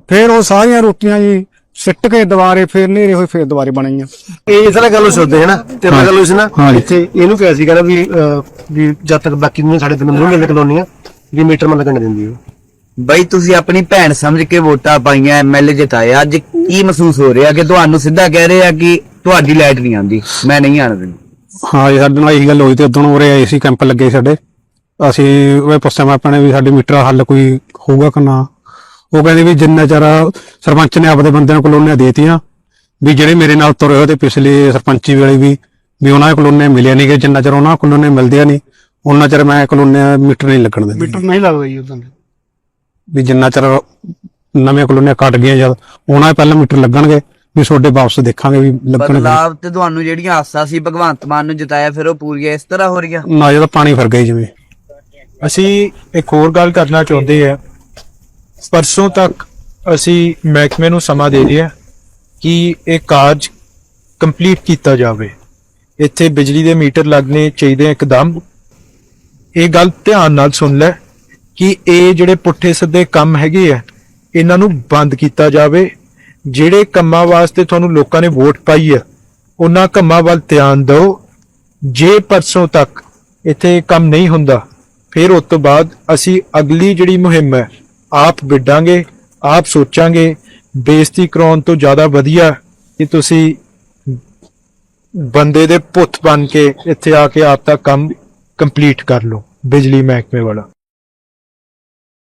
ਫਿਰ ਉਹ ਸਾਰੀਆਂ ਰੋਟੀਆਂ ਜੀ ਸਿੱਟ ਕੇ ਦੁਬਾਰੇ ਫਿਰ ਨੇਰੇ ਹੋਏ ਫਿਰ ਦੁਬਾਰੇ ਬਣਾਈਆਂ। ਇਹ ਇਸ ਨਾਲ ਗੱਲ ਸੁਣਦੇ ਹੈ ਨਾ ਤੇ ਨਾਲ ਗੱਲ ਹੋਈ ਸੀ ਨਾ? ਹਾਂ ਜੀ। ਇੱਥੇ ਇਹਨੂੰ ਕਿਹਾ ਸੀ ਕਹਿੰਦਾ ਵੀ ਅਹ, ਵੀ ਜਦ ਤੱਕ ਬਾਕੀ ਨੂੰ ਸਾਡੇ ਤਿੰਨ ਨੂੰ ਮਿਲਦੇ ਕਲੋਨੀਆਂ ਵੀ ਮੀਟਰ ਮਨ ਲੱਗਣ ਦਿੰਦੀ ਉਹ। ਬਈ ਤੁਸੀਂ ਆਪਣੀ ਭੈਣ ਸਮਝ ਕੇ ਵੋਟਾਂ ਪਾਈਆਂ ਐਮਐਲਏ ਜਿਤਾਏ ਅੱਜ ਕੀ ਮਹਿਸੂਸ ਹੋ ਰਿਹਾ? ਕਿ ਤੁਹਾਨੂੰ ਸਿੱਧਾ ਕਹਿ ਰਹੇ ਆ ਕਿ ਤੁਹਾਡੀ ਲਾਈਟ ਨਹੀਂ ਆਉਂਦੀ ਮੈਂ ਨਹੀਂ ਆਣ ਦਿੰਦੀ ਹਾਂ ਜੀ ਸਾਡੇ ਨਾਲ ਇਹੀ ਗੱਲ ਹੋਈ ਤੇ ਉਦੋਂ ਉਰੇ ਆਏ ਸੀ ਕੈਂਪ ਲੱਗੇ ਸਾਡੇ। ਅਸੀਂ ਉਹ ਪੁੱਛਿਆ ਮੈਂ ਆਪਣੇ ਵੀ ਸਾਡੇ ਮੀਟਰ ਹੱਲ ਕੋਈ ਹੋਊਗਾ ਕਿ ਨਾ? ਉਹ ਕਹਿੰਦੇ ਵੀ ਜਿੰਨਾ ਚਿਰ ਸਰਪੰਚ ਨੇ ਆਪਦੇ ਬੰਦਿਆਂ ਕੋਲ ਉਹਨੇ ਦੇਤੀਆਂ ਵੀ ਜਿਹੜੇ ਮੇਰੇ ਨਾਲ ਤੁਰੇ ਹੋਏ ਤੇ ਪਿਛਲੇ ਸਰਪੰਚੀ ਵੇਲੇ ਵੀ ਵੀ ਉਹਨਾਂ ਕੋਲ ਉਹਨੇ ਮਿਲਿਆ ਨਹੀਂ ਕਿ ਜਿੰਨਾ ਚਿਰ ਉਹਨਾਂ ਕੋਲ ਉਹਨੇ ਮਿਲਦਿਆ ਨਹੀਂ ਉਹਨਾਂ ਚਿਰ ਮੈਂ ਕੋਲ ਉਹਨੇ ਮੀਟਰ ਨਹੀਂ ਲੱਗਣ ਦਿੰਦੇ। ਮੀਟਰ ਨਹੀਂ ਲੱਗਦਾ ਜੀ ਉਦੋਂ ਵੀ ਜਿੰਨਾ ਚਿਰ ਨਵੇਂ ਕਲੋਨੀਆਂ ਕੱਟ ਗਈਆਂ ਜਦ ਉਹਨਾਂ ਦੇ ਪਹਿਲਾਂ ਮੀਟਰ ਲੱਗਣਗੇ। ਵੀ ਤੁਹਾਡੇ ਵਾਪਸ ਦੇਖਾਂਗੇ ਵੀ ਲੱਗਣਗੇ ਬਦਲਾਵ ਤੇ ਤੁਹਾਨੂੰ ਜਿਹੜੀਆਂ ਆਸਾਂ ਸੀ ਭਗਵੰਤ ਮਾਨ ਨੂੰ ਜਿਤਾਇਆ ਫਿਰ ਉਹ ਪੂਰੀਆਂ ਇਸ ਤਰ੍ਹਾਂ ਹੋ ਰਹੀਆਂ? ਨਾ ਜਦੋਂ ਪਾਣੀ ਫਿਰ ਗਈ ਜਿਵੇਂ। ਅਸੀਂ ਇੱਕ ਹੋਰ ਗੱਲ ਕਰਨਾ ਚਾਹੁੰਦੇ ਹਾਂ। ਪਰਸੋਂ ਤੱਕ ਅਸੀਂ ਮਹਿਕਮੇ ਨੂੰ ਸਮਾਂ ਦੇ ਦਿਆ ਕਿ ਇਹ ਕਾਰਜ ਕੰਪਲੀਟ ਕੀਤਾ ਜਾਵੇ। ਇੱਥੇ ਬਿਜਲੀ ਦੇ ਮੀਟਰ ਲੱਗਣੇ ਚਾਹੀਦੇ ਆ ਇੱਕਦਮ। ਇਹ ਗੱਲ ਧਿਆਨ ਨਾਲ ਸੁਣ ਲੈ ਕਿ ਇਹ ਜਿਹੜੇ ਪੁੱਠੇ ਸਿੱਧੇ ਕੰਮ ਹੈਗੇ ਆ ਇਹਨਾਂ ਨੂੰ ਬੰਦ ਕੀਤਾ ਜਾਵੇ। ਜਿਹੜੇ ਕੰਮਾਂ ਵਾਸਤੇ ਤੁਹਾਨੂੰ ਲੋਕਾਂ ਨੇ ਵੋਟ ਪਾਈ ਆ ਉਹਨਾਂ ਕੰਮਾਂ ਵੱਲ ਧਿਆਨ ਦਿਓ। ਜੇ ਪਰਸੋਂ ਤੱਕ ਇੱਥੇ ਕੰਮ ਨਹੀਂ ਹੁੰਦਾ, ਫਿਰ ਉਸ ਤੋਂ ਬਾਅਦ ਅਸੀਂ ਅਗਲੀ ਜਿਹੜੀ ਮੁਹਿੰਮ ਹੈ, ਆਪ ਵਿੱਢਾਂਗੇ, ਆਪ ਸੋਚਾਂਗੇ, ਬੇਇੱਜ਼ਤੀ ਕਰਾਉਣ ਤੋਂ ਜ਼ਿਆਦਾ ਵਧੀਆ ਕਿ ਤੁਸੀਂ ਬੰਦੇ ਦੇ ਪੁੱਤ ਬਣ ਕੇ ਇੱਥੇ ਆ ਕੇ ਆਪ ਦਾ ਕੰਮ ਕੰਪਲੀਟ ਕਰ ਲਓ, ਬਿਜਲੀ ਮਹਿਕਮੇ ਵਾਲਾ।